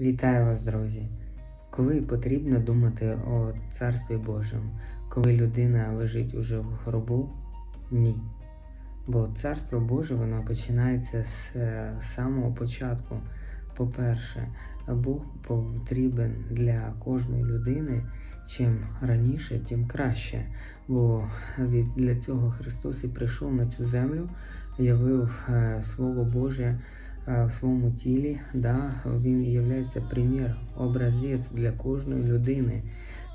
Вітаю вас, друзі! Коли потрібно думати о Царстві Божому, коли людина лежить уже в гробу? Ні. Бо Царство Боже воно починається з е, самого початку. По-перше, Бог потрібен для кожної людини. Чим раніше, тим краще. Бо для цього Христос і прийшов на цю землю, явив е, Слово Боже в своєму тілі. Да? Він є примір, образець для кожної людини.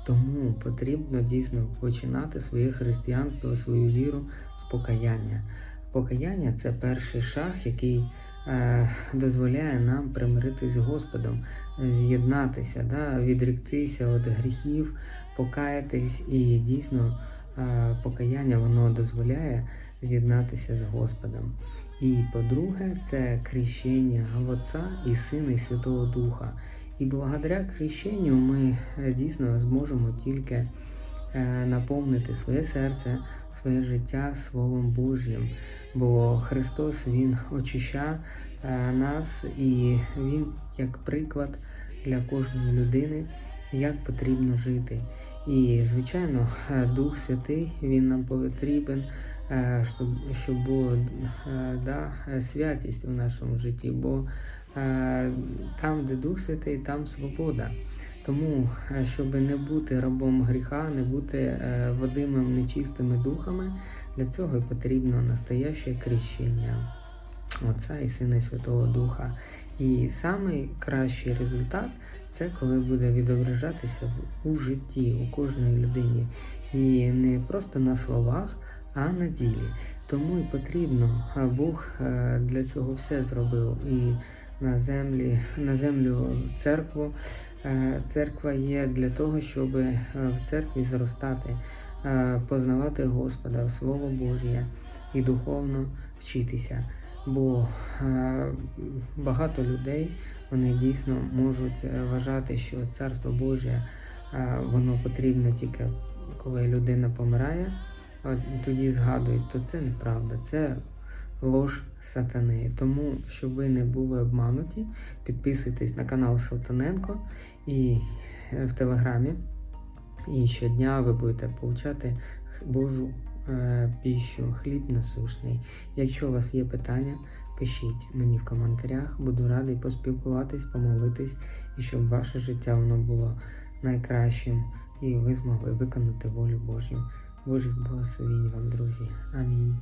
Тому потрібно дійсно починати своє християнство, свою віру з покаяння. Покаяння це перший шаг, який е, дозволяє нам примиритись з Господом, е, з'єднатися, да, відріктися від гріхів, покаятись і дійсно е, покаяння воно дозволяє з'єднатися з Господом. І по-друге, це крещення Отця і Сина і Святого Духа. І благодаря хрещенню ми е, дійсно зможемо тільки е, наповнити своє серце, своє життя Словом Божнім. Бо Христос Він очищає е, нас і Він як приклад для кожної людини, як потрібно жити. І, звичайно, Дух Святий Він нам потрібен, щоб щоб була да, святість у нашому житті. бо там, де Дух Святий, там свобода. Тому, щоб не бути рабом гріха, не бути водимим нечистими духами, для цього потрібно настояще крещення Отця і Сина Святого Духа. І найкращий результат це коли буде відображатися у житті у кожної людині. І не просто на словах, а на ділі. Тому і потрібно, Бог для цього все зробив. І на землі, на землю церкву. Церква є для того, щоб в церкві зростати, познавати Господа, Слово Божє і духовно вчитися. Бо багато людей вони дійсно можуть вважати, що Царство Боже воно потрібно тільки коли людина помирає, тоді згадують, то це неправда. Це Лож сатани. Тому, щоб ви не були обмануті, підписуйтесь на канал Салтаненко і в Телеграмі. І щодня ви будете получати Божу е, піщу, хліб насушний. Якщо у вас є питання, пишіть мені в коментарях. Буду радий поспілкуватись, помолитись, і щоб ваше життя воно було найкращим, і ви змогли виконати волю Божу. Божих благословень вам, друзі. Амінь.